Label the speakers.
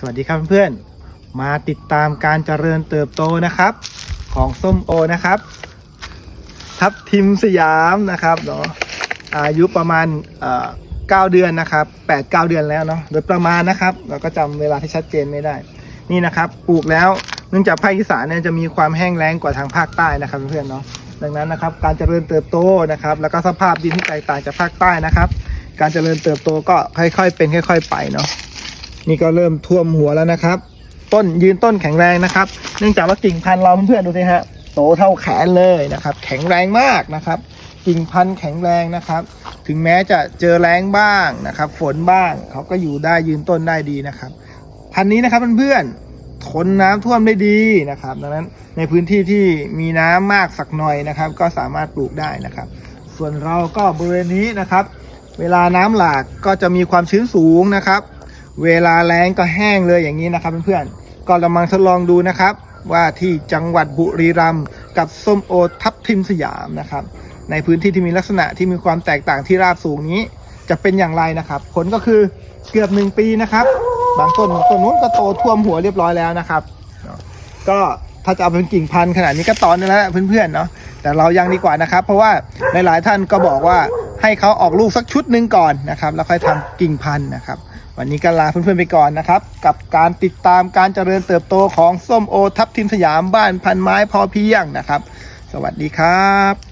Speaker 1: สวัสดีครับเพื่อนๆ มาติดตามการเจริญเติบโตนะครับ ของส้มโอนะครับ ทับทิมสยามนะครับเนาะอายุประมาณเอ่อ9เดือนนะครับ8 9เก้าเดือนแล้วเนาะโดยประมาณนะครับ เราก็จำเวลาที่ชัดเจนไม่ได้ นี่นะครับปลูกแล้วเนื่องจากภาคอีสานเนี่ยจะมีความแห้งแล้งกว่าทางภาคใต้นะครับเพื่อนๆเนาะดังนั้นนะครับการเจริญเติบโตนะครับ แล้วก็สภาพดินที่แตกต่างจากภาคใต้นะครับ การเจริญเติบโตก็ค่อยๆ เป็นค่อย ๆ ไปเนาะ นี่ก็เริ่มท่วมหัวแล้วนะครับ ต้นยืนต้นแข็งแรงนะครับ เนื่องจากว่ากิ่งพันธุ์เราเพื่อนๆดูสิฮะโตเท่าแขนเลยนะครับ แข็งแรงมากนะครับกิ่งพันธุ์แข็งแรงนะครับ ถึงแม้จะเจอแรงบ้างนะครับ ฝนบ้างเขาก็อยู่ได้ยืนต้นได้ดีนะครับ พันธุ์นี้นะครับเพื่อนๆทนน้ำท่วมได้ดีนะครับ ดังนั้นในพื้นที่ที่มีน้ำมากสักหน่อยนะครับ ก็สามารถปลูกได้นะครับ ส่วนเราก็บริเวณนี้นะครับ เวลาน้ำหลากก็จะมีความชื้นสูงนะครับ เวลาแรงก็แห้งเลยอย่างนี้นะครับเพื่อนๆก็ลองมาทดลองดูนะครับ ว่าที่จังหวัดบุรีรัมย์กับส้มโอทับทิมสยามนะครับ ในพื้นที่ที่มีลักษณะที่มีความแตกต่างที่ราบสูงนี้ จะเป็นอย่างไรนะครับ ผลก็คือเกือบหนึ่งปีนะครับ บางต้นต้นนู้นก็โตท่วมหัวเรียบร้อยแล้วนะครับ ก็ถ้าจะเอาเป็นกิ่งพันธุ์ขนาดนี้ก็ตอนนึงแล้วเพื่อนๆเนาะแต่เรายังดีกว่านะครับ เพราะว่าหลายๆท่านก็บอกว่าให้เขาออกลูกสักชุดหนึ่งก่อนนะครับ แล้วค่อยทำกิ่งพันธุ์นะครับ วันนี้ก็ลาเพื่อนๆไปก่อนนะครับ กับการติดตามการเจริญเติบโตของส้มโอทับทิมสยามบ้านพันไม้พอเพียงนะครับ สวัสดีครับ